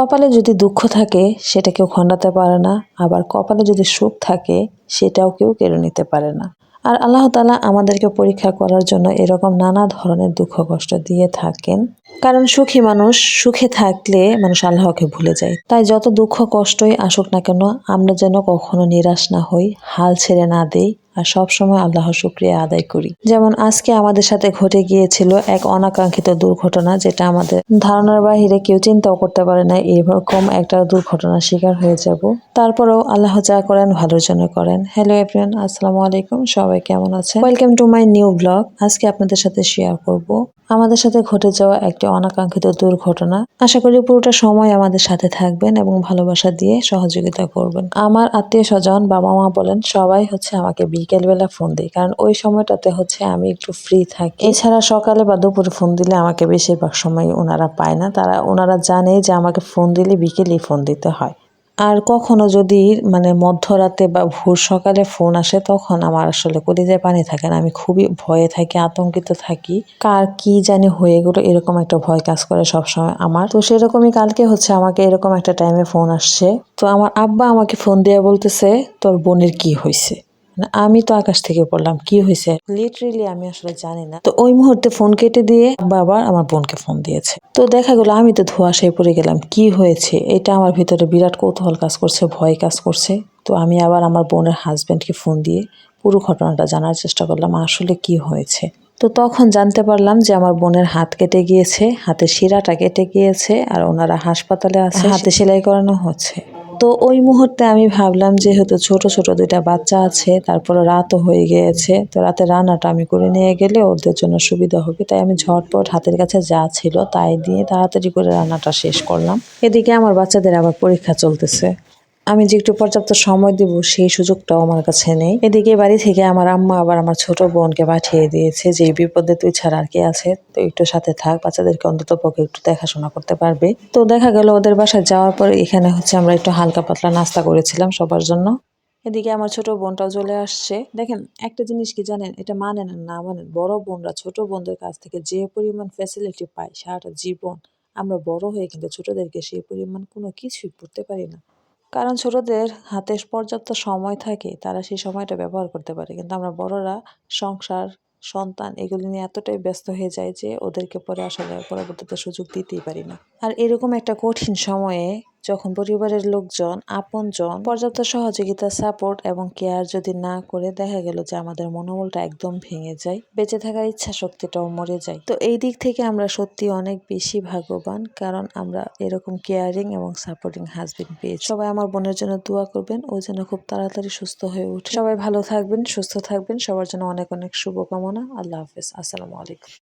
কপালে যদি দুঃখ থাকে, সেটা কেউ খণ্ডাতে পারে না। আবার কপালে যদি সুখ থাকে, সেটাও কেউ কেড়ে নিতে পারে না। আর আল্লাহ তালা আমাদেরকে পরীক্ষা করার জন্য এরকম নানা ধরনের দুঃখ কষ্ট দিয়ে থাকেন। কারণ সুখী মানুষ, সুখে থাকলে মানুষ আল্লাহকে ভুলে যায়। তাই যত দুঃখ কষ্টই আসুক না কেন, আমরা যেন কখনো নিরাশ না হই, হাল ছেড়ে না দেই। আর সবসময় আল্লাহ শুক্রিয়া আদায় করি। যেমন আজকে আমাদের সাথে ঘটে গিয়েছিল এক অনাকাঙ্ক্ষিত দুর্ঘটনা যেটা আমাদের ধারণার বাহিরে কেউ চিন্তাও করতে পারে না, এরকম একটা দুর্ঘটনার শিকার হয়ে যাব। তারপরেও আল্লাহ যা করেন ভালোর জন্য করেন। হ্যালো এভরিওয়ান আসসালামু আলাইকুম, সবাই কেমন আছেন? Welcome to my new blog আজকে আপনাদের সাথে শেয়ার করব। আমাদের সাথে ঘটে যাওয়া একটি অনাকাঙ্ক্ষিত দুর্ঘটনা। আশা করি পুরোটা সময় আমাদের সাথে থাকবেন এবং ভালোবাসা দিয়ে সহযোগিতা করবেন। আমার আত্মীয় স্বজন বাবা মা বলেন, সবাই হচ্ছে আমাকে বিকেলবেলা ফোন দিই। কারণ ওই সময়টাতে হচ্ছে আমি একটু ফ্রি থাকি। এছাড়া সকালে বা দুপুরে ফোন দিলে আমাকে বেশিরভাগ সময় ওনারা পায় না। তারা, ওনারা জানে যে আমাকে ফোন দিলে বিকেলেই ফোন দিতে হয়। আর কখনো যদি মানে মধ্যরাতে বা ভোর সকালে ফোন আসে, তখন আমার আসলে কলিজায় পানি থাকে না। আমি খুবই ভয়ে থাকি, আতঙ্কিত থাকি। কার কি জানি হয়ে গেলো, এরকম একটা ভয় কাজ করে সবসময় আমার। তো সেরকমই কালকে হচ্ছে আমাকে এরকম একটা টাইমে ফোন আসছে। তো আমার আব্বা আমাকে ফোন দিয়ে বলতেছে, তোর বোনের কি হয়েছে আমি তো আকাশ থেকে পড়লাম কি হয়েছে? লিটারেলি আমি আসলে জানি না। তো ওই মুহূর্তে ফোন কেটে দিয়ে আবার আমার বোনকে ফোন দিয়েছে। তো দেখা গেলো আমি তো ধোয়াশায় পড়ে গেলাম কি হয়েছে? এটা আমার ভিতরে বিরাট কৌতূহল কাজ করছে ভয় কাজ করছে। তো আমি আবার আমার বোনের হাজব্যান্ডকে ফোন দিয়ে পুরো ঘটনাটা জানার চেষ্টা করলাম আসলে কি হয়েছে? তো তখন জানতে পারলাম যে আমার বোনের হাত কেটে গিয়েছে হাতের শিরাটা কেটে গিয়েছে আর ওনারা হাসপাতালে আছে হাতে সেলাই করানো হচ্ছে। তো ওই মুহূর্তে আমি ভাবলাম যেহেতু ছোট ছোট দুইটা বাচ্চা আছে তারপরে রাতও হয়ে গিয়েছে। তো রাতে রান্নাটা আমি করে নিয়ে গেলে ওদের জন্য সুবিধা হবে। তাই আমি ঝটপট হাতের কাছে যা ছিল তাই দিয়ে তাড়াতাড়ি করে রান্নাটা শেষ করলাম। এদিকে আমার বাচ্চাদের আবার পরীক্ষা চলতেছে। আমি যে একটু পর্যাপ্ত সময় দিব, সেই সুযোগটাও আমার কাছে নেই। এদিকে বাড়ি থেকে আমার আম্মা আবার আমার ছোট বোনকে পাঠিয়ে দিয়েছে যে বিপদে তুই ছাড়া আর কে আছে? তো একটু সাথে থাক, বাচ্চাদেরকে অন্তত পক্ষে একটু দেখাশোনা করতে পারবে। তো দেখা গেল ওদের বাসায় যাওয়ার পরে এখানে হচ্ছে আমরা একটু হালকা পাতলা নাস্তা করেছিলাম সবার জন্য। এদিকে আমার ছোট বোনটাও চলে আসছে। দেখেন, একটা জিনিস কি জানেন? এটা মানেন না মানেন, বড় বোনরা ছোট বোনদের কাছ থেকে যে পরিমাণ ফ্যাসিলিটি পায় সারাটা জীবন, আমরা বড় হয়ে কিন্তু ছোটদেরকে সেই পরিমাণ কোনো কিছুই করতে পারি না। কারণ ছোটদের হাতে পর্যাপ্ত সময় থাকে, তারা সেই সময়টা ব্যবহার করতে পারে। কিন্তু আমরা বড়রা সংসার, সন্তান এগুলি নিয়ে এতটাই ব্যস্ত হয়ে যায় যে ওদেরকে পরে আসলে পরবর্তীতে সুযোগ দিতেই পারি না। আর এরকম একটা কঠিন সময়ে যখন পরিবারের লোকজন, আপনজন পর্যাপ্ত সহযোগিতা, সাপোর্ট এবং কেয়ার যদি না করে দেখা গেল যে আমাদের মনোবলটা একদম ভেঙে যায়, বেঁচে থাকার ইচ্ছা শক্তিটাও মরে যায়। তো এই দিক থেকে আমরা সত্যি অনেক বেশি ভাগ্যবান কারণ আমরা এরকম কেয়ারিং এবং সাপোর্টিং হাজবেন্ড পেয়েছি। সবাই আমার বোনের জন্য দোয়া করবেন, ও যেন খুব তাড়াতাড়ি সুস্থ হয়ে উঠে সবাই ভালো থাকবেন, সুস্থ থাকবেন, সবার জন্য অনেক অনেক শুভকামনা। আল্লাহ হাফেজ। আসসালামু আলাইকুম।